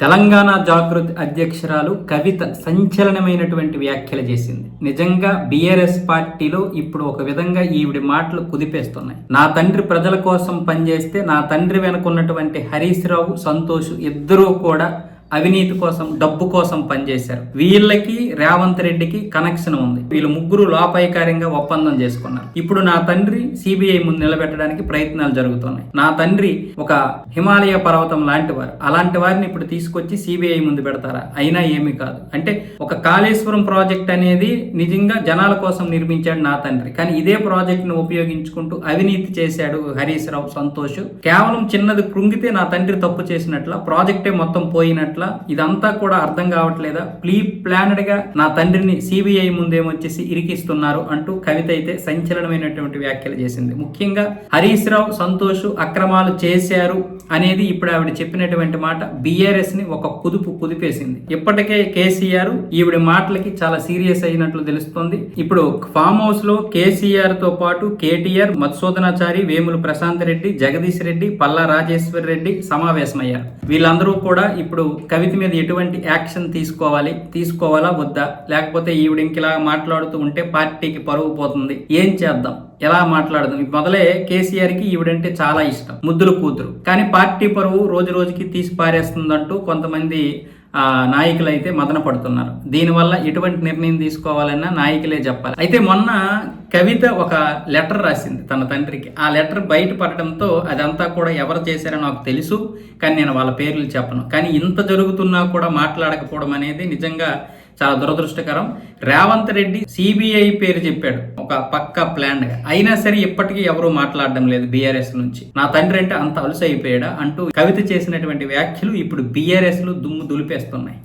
తెలంగాణ జాగృతి అధ్యక్షురాలు కవిత సంచలనమైనటువంటి వ్యాఖ్యలు చేసింది. నిజంగా బీఆర్ఎస్ పార్టీలో ఇప్పుడు ఒక విధంగా ఈవిడి మాటలు కుదిపేస్తున్నాయి. నా తండ్రి ప్రజల కోసం పనిచేస్తే నా తండ్రి వెనుకున్నటువంటి హరీష్ రావు సంతోష్ ఇద్దరూ కూడా అవినీతి కోసం డబ్బు కోసం పనిచేశారు. వీళ్ళకి రేవంత్ రెడ్డికి కనెక్షన్ ఉంది. వీళ్ళు ముగ్గురు లోపాయకార్యంగా ఒప్పందం చేసుకున్నారు. ఇప్పుడు నా తండ్రి సిబిఐ ముందు నిలబెట్టడానికి ప్రయత్నాలు జరుగుతున్నాయి. నా తండ్రి ఒక హిమాలయ పర్వతం లాంటి వారు. అలాంటి వారిని ఇప్పుడు తీసుకొచ్చి సిబిఐ ముందు పెడతారా? అయినా ఏమీ కాదు. అంటే ఒక కాళేశ్వరం ప్రాజెక్ట్ అనేది నిజంగా జనాల కోసం నిర్మించాడు నా తండ్రి. కానీ ఇదే ప్రాజెక్ట్ను ఉపయోగించుకుంటూ అవినీతి చేశాడు హరీష్ రావు సంతోష్. కేవలం చిన్నది కృంగితే నా తండ్రి తప్పు చేసినట్ల ప్రాజెక్టే మొత్తం పోయినట్ల ఇదంతా కూడా అర్థం కావట్లేదా? ప్లీ ప్లానెడ్గా నా తండ్రిని సిబిఐ ముందేమొచ్చేసి ఇరికిస్తున్నారు అంటూ కవిత అయితే సంచలనమైనటువంటి వ్యాఖ్యలు చేసింది. ముఖ్యంగా హరీష్ రావు సంతోష్ అక్రమాలు చేశారు అనేది ఇప్పుడు ఆవిడ చెప్పినటువంటి మాట బీఆర్ఎస్ని ఒక కుదుపు కుదిపేసింది. ఇప్పటికే కేసీఆర్ ఈవిడ మాటలకి చాలా సీరియస్ అయినట్లు తెలుస్తోంది. ఇప్పుడు ఫామ్ హౌస్లో కేసీఆర్తో పాటు కేటీఆర్ మధుసూదనాచారి వేములు ప్రశాంత్ రెడ్డి జగదీష్ రెడ్డి పల్లా రాజేశ్వర్ రెడ్డి సమావేశమయ్యారు. వీళ్ళందరూ కూడా ఇప్పుడు కవిత మీద ఎటువంటి యాక్షన్ తీసుకోవాలి తీసుకోవాలా వద్దా? లేకపోతే ఈవిడ ఇంకిలా మాట్లాడుతూ ఉంటే పార్టీకి పరువు పోతుంది. ఏం చేద్దాం? ఎలా మాట్లాడదాం? మొదలే కేసీఆర్కి ఈవిడంటే చాలా ఇష్టం. ముద్దుల కూతురు. కానీ పార్టీ పరువు రోజు రోజుకి తీసి పారేస్తుందంటూ కొంతమంది నాయకులు అయితే మదన పడుతున్నారు. దీనివల్ల ఎటువంటి నిర్ణయం తీసుకోవాలన్నా నాయకులే చెప్పాలి. అయితే మొన్న కవిత ఒక లెటర్ రాసింది తన తండ్రికి. ఆ లెటర్ బయట పడడంతో అదంతా కూడా ఎవరు చేశారో నాకు తెలుసు కానీ నేను వాళ్ళ పేర్లు చెప్పను. కానీ ఇంత జరుగుతున్నా కూడా మాట్లాడకపోవడం అనేది నిజంగా చాలా దురదృష్టకరం. రేవంత్ రెడ్డి సిబిఐ పేరు చెప్పాడు. ఒక పక్క ప్లాన్గా. అయినా సరే ఇప్పటికీ ఎవరు మాట్లాడడం లేదు బీఆర్ఎస్ నుంచి. నా తండ్రి అంటే అంత అలుసైపోయాడా అంటూ కవిత చేసినటువంటి వ్యాఖ్యలు ఇప్పుడు బీఆర్ఎస్లు దుమ్ము దులిపేస్తున్నాయి.